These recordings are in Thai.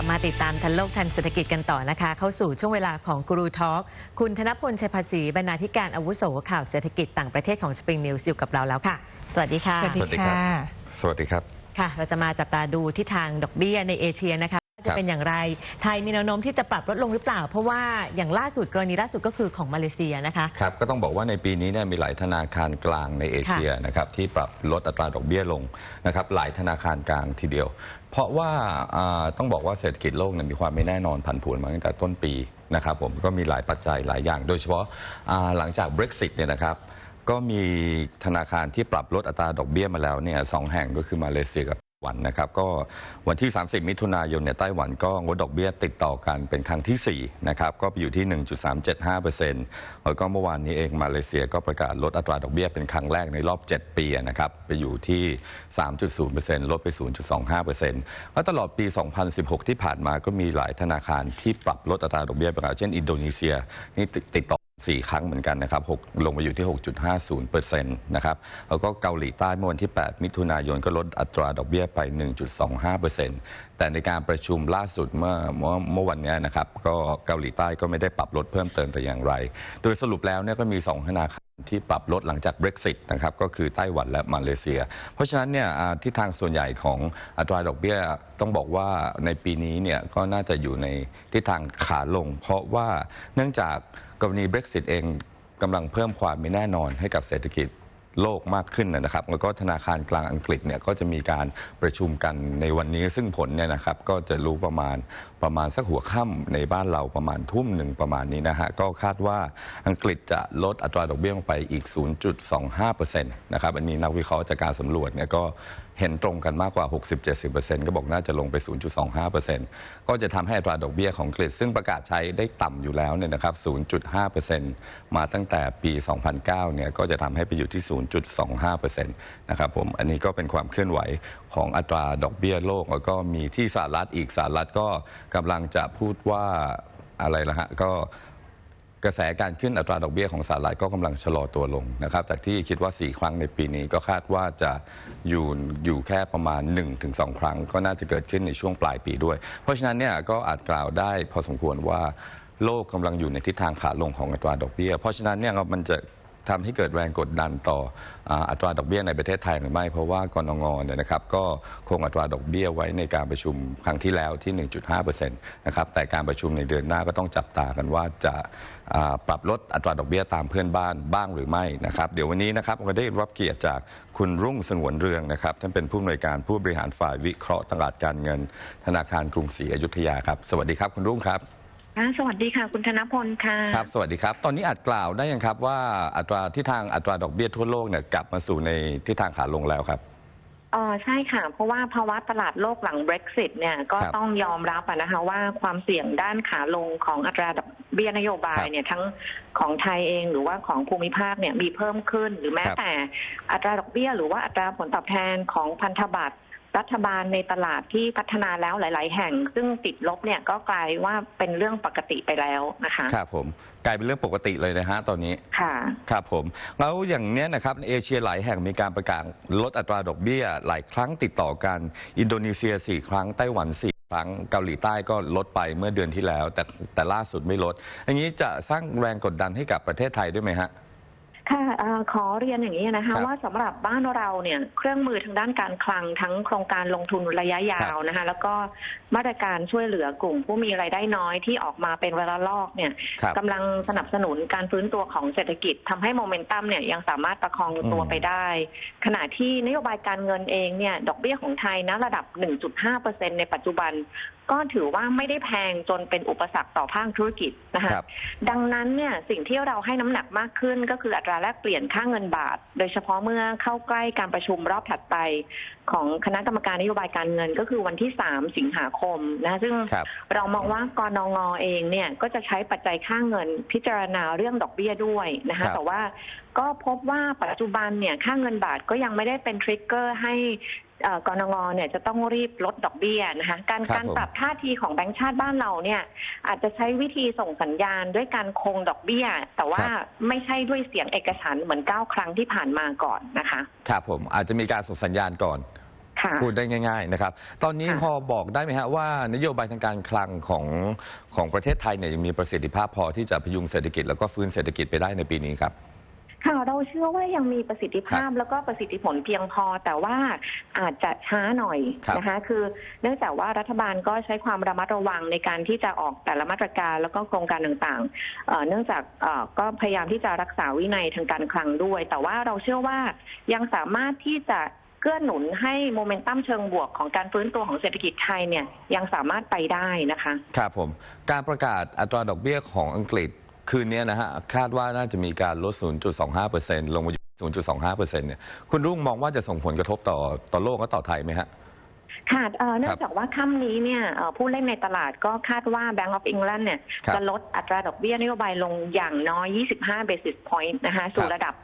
ลับมาติดตามทันโลกทันเศรษฐกิจกันต่อนะคะ เข้าสู่ช่วงเวลาของกูรูทอล์กคุณธนพลชัยภาษีบรรณาธิการอาวุโสข่าวเศรษฐกิจต่างประเทศของ Spring News อยู่กับเราแล้วค่ะ สวัสดีค่ะ สวัสดีสวัสดีครับค่ะ สวัสดีครับ ค่ะ เราจะมาจับตาดูที่ทางดอกเบี้ยในเอเชียนะคะ จะเป็นอย่างไร ไทยมีแนวโน้มที่จะปรับลดลงหรือเปล่า เพราะว่าอย่างล่าสุดกรณีล่าสุดก็คือของมาเลเซียนะคะครับก็ต้องบอกว่าในปีนี้เนี่ยมีหลายธนาคารกลางในเอเชียนะครับที่ปรับลดอัตราดอกเบี้ยลงนะครับหลายธนาคารกลางทีเดียว เพราะว่าอ่าต้องบอกว่าเศรษฐกิจโลกเนี่ยมีความไม่แน่นอนผันผวนมาตั้งแต่ต้นปีนะครับผมก็มีหลายปัจจัยหลายอย่าง โดยเฉพาะอ่าหลังจาก Brexit เนี่ยนะครับก็มีธนาคารที่ปรับลดอัตราดอกเบี้ยมาแล้วเนี่ยสองแห่งก็คือมาเลเซียกับไต้ห วันนะครับก็วันที่ 30 มิถุนายนเนี่ยไต้หวันก็งดดอกเบี้ยติดต่อกันเป็นครั้งที่ 4 นะครับก็ไปอยู่ที่ 1.375%แล้วก็เมื่อวานนี้เองมาเลเซียก็ประกาศลดอัตราดอกเบี้ยเป็นครั้งแรกในรอบ 7 ปีนะครับไปอยู่ที่ 3.0%ลดไป 0.25%แล้วตลอดปี 2016 ที่ผ่านมาก็มีหลายธนาคารที่ปรับลดอัตราดอกเบี้ยไปแล้วเช่นอินโดนีเซียนี่ติดต่อ 4 ครั้งเหมือนกันนะครับ6ลงมาอยู่ที่ 6.50%นะครับ แล้วก็เกาหลีใต้เมื่อวันที่ 8 มิถุนายนก็ลดอัตราดอกเบี้ยไป 1.25%แต่ในการประชุมล่าสุดเมื่อเมื่อเมื่อวันนี้นะครับ ก็เกาหลีใต้ก็ไม่ได้ปรับลดเพิ่มเติมแต่อย่างไร โดยสรุปแล้วเนี่ยก็มี 2 ธนาคาร ที่ปรับลดหลังจาก Brexit นะครับก็คือไต้หวันและมาเลเซีย เพราะฉะนั้นเนี่ยทิศทางส่วนใหญ่ของอัตราดอกเบี้ยต้องบอกว่าในปีนี้เนี่ยก็น่าจะอยู่ในทิศทางขาลง เพราะว่าเนื่องจากกรณี Brexit เองกำลังเพิ่มความไม่แน่นอนให้กับเศรษฐกิจ โลกมากขึ้นนะครับ แล้วก็ธนาคารกลางอังกฤษเนี่ยก็จะมีการประชุมกันในวันนี้ซึ่งผลเนี่ยนะครับก็จะรู้ประมาณประมาณสักหัวค่าในบ้านเราประมาณทุ่มหนึ่งประมาณนี้นะฮะก็คาดว่าอังกฤษจะลดอัตราดอกเบี้ยลงไปอีก 0.25%นะครับอันนี้นักวิเคราะห์จากการสำรวจเนี่ยก็ เห็นตรงกันมากกว่า 60-70%ก็บอกน่าจะลงไป 0.25%ก็จะทำให้อัตราดอกเบี้ยของอังกฤษซึ่งประกาศใช้ได้ต่ำอยู่แล้วเนี่ยนะครับ 0.5%มาตั้งแต่ปี 2009 เนี่ยก็จะทำให้ไปอยู่ที่ 0.25%นะครับผมอันนี้ก็เป็นความเคลื่อนไหวของอัตราดอกเบี้ยโลก แล้วก็มีที่สหรัฐอีกสหรัฐก็กำลังจะพูดว่าอะไรละฮะก็ กระแสการขึ้นอัตราดอกเบี้ยของสหรัฐก็กำลังชะลอตัวลงนะครับ จากที่คิดว่า 4 ครั้งในปีนี้ก็คาดว่าจะอยู่อยู่แค่ประมาณ 1-2 ครั้ง ก็น่าจะเกิดขึ้นในช่วงปลายปีด้วย เพราะฉะนั้นเนี่ยก็อาจกล่าวได้พอสมควรว่าโลกกำลังอยู่ในทิศทางขาลงของอัตราดอกเบี้ย เพราะฉะนั้นเนี่ยมันจะ ทำให้เกิดแรงกดดันต่ออ,อัตราดอกเบี้ยในประเทศไทยหรือไม่ เพราะว่ากรงงเนี่ยนะครับก็คงอัตราดอกเบี้ยไว้ในการประชุมครั้งที่แล้วที่ 1.5%นะครับแต่การประชุมในเดือนหน้าก็ต้องจับตากันว่าจะปรับลดอัตราดอกเบี้ยตามเพื่อนบ้านบ้างหรือไม่นะครับเดี๋ยววันนี้นะครับเราได้รับเกียรติจากคุณรุ่งสงวนเรืองนะครับท่านเป็นผู้อำนวยการผู้บริหารฝ่ายวิเคราะห์ตลาดการเงิน ธนาคารกรุงศรีอยุธยาครับ สวัสดีครับคุณรุ่งครับ ค่ะสวัสดีค่ะ คุณธนพลค่ะ ครับ สวัสดีครับ ตอนนี้อาจกล่าวได้ยังครับว่าอัตราที่ทางอัตราดอกเบี้ยทั่วโลกเนี่ยกลับมาสู่ในทิศทางขาลงแล้วครับอ๋อใช่ค่ะ เพราะว่าภาวะตลาดโลกหลัง Brexit เนี่ยก็ครับต้องยอมรับอะนะคะว่าความเสี่ยงด้านขาลงของอัตราดอกเบี้ยนโยบาคยรับเนี่ยทั้งของไทยเองหรือว่าของภูมิภาคเนี่ยมีเพิ่มขึ้นหรือแม้ครับแต่อัตราดอกเบี้ย หรือว่าอัตราผลตอบแทนของพันธบัตร รัฐบาลในตลาดที่พัฒนาแล้วหลาย ๆ แห่ง ซึ่งติดลบเนี่ยก็กลายว่าเป็นเรื่องปกติไปแล้วนะคะครับผมกลายเป็นเรื่องปกติเลยนะฮะตอนนี้ค่ะครับผมแล้วอย่างเนี้ยนะครับเอเชียหลายแห่งมีการประกาศลดอัตราดอกเบี้ย หลายครั้งติดต่อกัน อินโดนีเซีย 4 ครั้งไต้หวัน4ครั้งเกาหลีใต้ก็ลดไปเมื่อเดือนที่แล้ว แต่แต่ล่าสุดไม่ลดอย่างนี้จะสร้างแรงกดดันให้กับประเทศไทยด้วยไหมฮะค่ะเอ่อ ขอเรียนอย่างนี้นะครัคะบว่าสำหรับบ้านเราเนี่ยเครื่องมือทางด้านการคลังทั้งโครงการลงทุนระยะยาวนะคะแล้วก็มาตรการช่วยเหลือกลุ่มผู้มีรายได้น้อยที่ออกมาเป็นเวลาลอกเนี่ยครับกำลังสนับสนุนการฟื้นตัวของเศรษฐกิจทำให้โมเมนตัมเนี่ยยังสามารถประคองตัวอืมไปได้ ขณะที่นโยบายการเงินเองเนี่ยดอกเบี้ยของไทยนะระดับ 1.5%ในปัจจุบันก็ถือว่าไม่ได้แพงจนเป็นอุปสรรคต่อภาคธุรกิจนะคะครับดังนั้นเนี่ยสิ่งที่เราให้น้ำหนักมากขึ้นก็คืออัตราแลกเปลี่ยนค่าเงินบาท โดยเฉพาะเมื่อเข้าใกล้การประชุมรอบถัดไป ของคณะกรรมการนโยบายการเงินก็คือวันที่ 3 สิงหาคมนะซึ่งครับเรามองว่ากรนงเองเนี่ยก็จะใช้ปัจจัยค่าเงินพิจารณาเรื่องดอกเบี้ยด้วยนะครัคะบแต่ว่าก็พบว่าปัจจุบันเนี่ยค่าเงินบาทก็ยังไม่ได้เป็นทริกเกอร์ให้เอ่อ กรนงเนี่ยจะต้องรีบลดดอกเบี้ยนะคะ การครับการผม ปรับท่าทีของแบงก์ชาติบ้านเราเนี่ย อาจจะใช้วิธีส่งสัญญาณด้วยการคงดอกเบี้ย แต่ว่าไม่ใช่ด้วยเสียงเอกฉันท์เหมือนเก้าครั้งที่ผ่านมาก่อนนะคะครับผมอาจจะมีการส่งสัญญาณก่อน ค่ะ พูดได้ง่ายๆนะครับ ตอนนี้ค่ะ พอบอกได้ไหมฮะว่านโยบายทางการคลังของของประเทศไทยเนี่ยยังมีประสิทธิภาพพอที่จะพยุงเศรษฐกิจแล้วก็ฟื้นเศรษฐกิจไปได้ในปีนี้ครับ ค่ะเราเชื่อว่ายังมีประสิทธิภาพแล้วก็ประสิทธิผลเพียงพอ แต่ว่าอาจจะช้าหน่อยครับนะคะ คือ เนื่องจากว่ารัฐบาลก็ใช้ความระมัดระวังในการที่จะออกแต่ละมาตรการแล้วก็โครงการต่างๆเอ่อเนื่องจากเอ่อก็พยายามที่จะรักษาวินัยทางการคลังด้วย แต่ว่าเราเชื่อว่ายังสามารถที่จะเกื้อหนุนให้โมเมนตัมเชิงบวกของการฟื้นตัวของเศรษฐกิจไทยเนี่ยยังสามารถไปได้นะคะ ครับผม การประกาศอัตราดอกเบี้ยของอังกฤษ คืนนี้นะฮะคาดว่าน่าจะมีการลด 0.25%ลงมาอยู่ 0.25%เนี่ยคุณรุ่งมองว่าจะส่งผลกระทบต่อต่อโลกและต่อไทยไหมฮะค่ะเอ่อเนื่องจากว่าค่ำนี้เนี่ยเอ่อผู้เล่นในตลาดก็คาดว่า Bank of England เนี่ยครับจะลดอัตราดอกเบี้ยนโยบายลงอย่างน้อย 25 basis point นะคะสู่ระดับ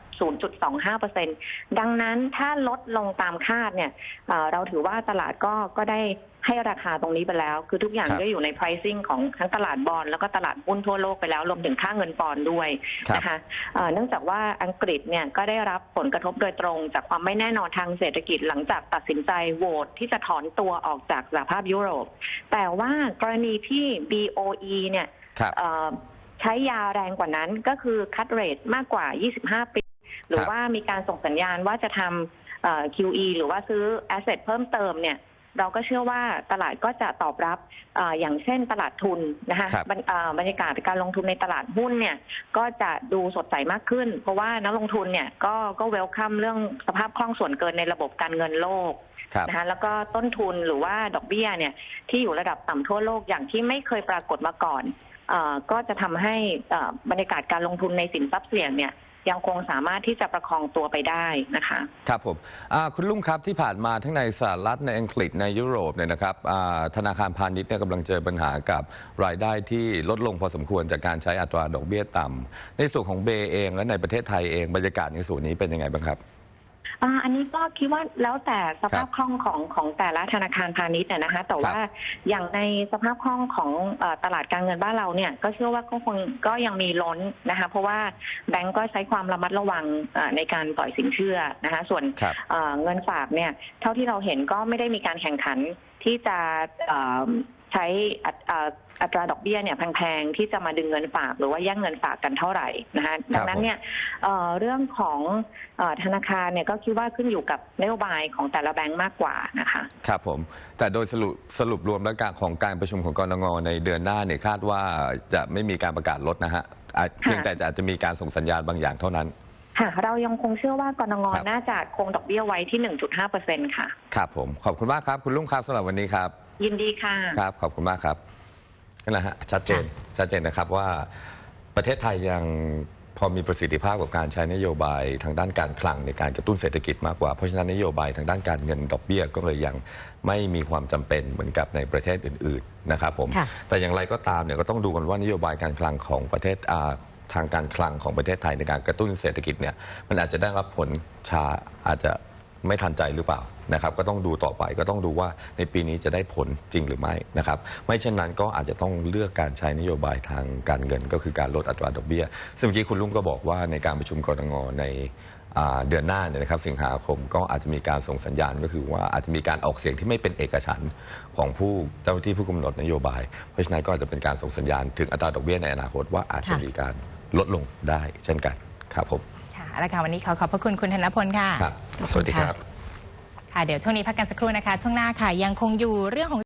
0.25%ดังนั้นถ้าลดลงตามคาดเนี่ยเอ่อเราถือว่าตลาดก็ก็ได้ ให้ราคาตรงนี้ไปแล้ว คือทุกอย่างครับก็อยู่ใน pricing ของทั้งตลาดบอลแล้วก็ตลาดหุ้นทั่วโลกไปแล้วรวมถึงค่าเงินปอนด์ด้วยครับนะคะเอ่อเนื่องจากว่าอังกฤษเนี่ยก็ได้รับผลกระทบโดยตรง จากความไม่แน่นอนทางเศรษฐกิจหลังจากตัดสินใจโหวตที่จะถอนตัวออกจากสหภาพยุโรป แต่ว่ากรณีที่ BOE เนี่ยครับ เอ่อใช้ยาแรงกว่านั้นก็คือคัดเรทมากกว่า 25 ปี หรือว่ามีการส่งสัญญาณว่าจะทำเอ่อ QE หรือว่าซื้อ asset เพิ่มเติมเนี่ย เราก็เชื่อว่าตลาดก็จะตอบรับเอออย่างเช่นตลาดทุนนะคะครับบรรเอ่อบรรยากาศการลงทุนในตลาดหุ้นเนี่ยก็จะดูสดใสมากขึ้น เพราะว่านักลงทุนเนี่ยก็ก็เวลคัมเรื่องสภาพคล่องส่วนเกินในระบบการเงินโลกครับนะคะแล้วก็ต้นทุนหรือว่าดอกเบี้ยเนี่ยที่อยู่ระดับต่ำทั่วโลกอย่างที่ไม่เคยปรากฏมาก่อนเออก็จะทำให้เอ่อบรรยากาศการลงทุนในสินทรัพย์เสี่ยงเนี่ย ยังคงสามารถที่จะประคองตัวไปได้นะคะครับผมคุณลุงครับที่ผ่านมาทั้งในสหรัฐในอังกฤษในยุโรปเนี่ยนะครับธนาคารพาณิชย์เนี่ยกำลังเจอปัญหากับรายได้ที่ลดลงพอสมควรจากการใช้อัตราดอกเบี้ยต่ำในส่วนของเบย์เองและในประเทศไทยเองบรรยากาศในส่วนนี้เป็นยังไงบ้างครับ อ่าอันนี้ก็คิดว่าแล้วแต่สภาพครับคล่องของของแต่ละธนาคารพาณิชย์น่ะนะคะ แต่ว่าอย่างในสภาพคล่องของเอ่อตลาดการเงินบ้านเราเนี่ยก็เชื่อว่าก็คงก็ยังมีล้นนะคะ เพราะว่าแบงก์ก็ใช้ความระมัดระวังเอ่อในการปล่อยสินเชื่อนะคะ ส่วนครับ เอ่อเงินฝากเนี่ยเท่าที่เราเห็นก็ไม่ได้มีการแข่งขันที่จะเอ่อใช้อัตเอ่ออัตราดอกเบี้ยเนี่ยแพงๆที่จะมาดึงเงินฝากหรือว่าแย่งเงินฝากกันเท่าไหร่นะคะดังนั้นเนี่ยเอ่อเรื่องของเออธนาคารเนี่ยก็คิดว่าขึ้นอยู่กับนโยบายของแต่ละแบงก์มากกว่านะคะครับผมแต่โดยสรุปสรุปรวมแล้วการของการประชุมของกรงงในเดือนหน้าเนี่ยคาดว่าจะไม่มีการประกาศลดนะฮะอาจเพียงแต่อาจจะมีการส่งสัญญาณบางอย่างเท่านั้นค่ะเรายังคงเชื่อว่ากรงงครับน่าจะคงดอกเบี้ยไว้ที่ 1.5เปอร์เซ็นค่ะ ครับผม ขอบคุณมากครับ คุณลุงครับสำหรับวันนี้ครับ ยินดีค่ะ ครับ ขอบคุณมากครับนั่นแหละฮะชัดเจนชัดเจนนะครับว่าประเทศไทยยังพอมีประสิทธิภาพกับการใช้นโยบายทางด้านการคลังในการกระตุ้นเศรษฐกิจมากกว่า เพราะฉะนั้นนโยบายทางด้านการเงินดอกเบี้ยก็เลยยังไม่มีความจำเป็นเหมือนกับในประเทศอื่น ๆ นะครับผมค่ะแต่อย่างไรก็ตามเนี่ยก็ต้องดูกันว่านโยบายการคลังของประเทศอ่าทางการคลังของประเทศไทยในการกระตุ้นเศรษฐกิจเนี่ยมันอาจจะได้รับผลช้าอาจจะ ไม่ทันใจหรือเปล่านะครับก็ต้องดูต่อไปก็ต้องดูว่าในปีนี้จะได้ผลจริงหรือไม่นะครับไม่เช่นนั้นก็อาจจะต้องเลือกการใช้นโยบายทางการเงิน ก็คือการลดอัตราดอกเบี้ย ซึ่งเมื่อกี้คุณลุงก็บอกว่าในการประชุมกรงในเดือนหน้าเนี่ยนะครับสิงหาคมก็อาจจะมีการส่งสัญญาณก็คือว่าอาจจะมีการออกเสียงที่ไม่เป็นเอกฉันของผู้เจ้าหน้าที่ผู้กำหนดนโยบาย เพราะฉะนั้นก็อาจจะเป็นการส่งสัญญาณถึงอัตราดอกเบี้ยในอนาคตว่าอาจจะมีการลดลงได้เช่นกันครับผม เอาละค่ะวันนี้ขอขอบพระคุณคุณธนพลค่ะ ครับ สวัสดีครับ ค่ะเดี๋ยวช่วงนี้พักกันสักครู่นะคะ ช่วงหน้าค่ะยังคงอยู่เรื่องของ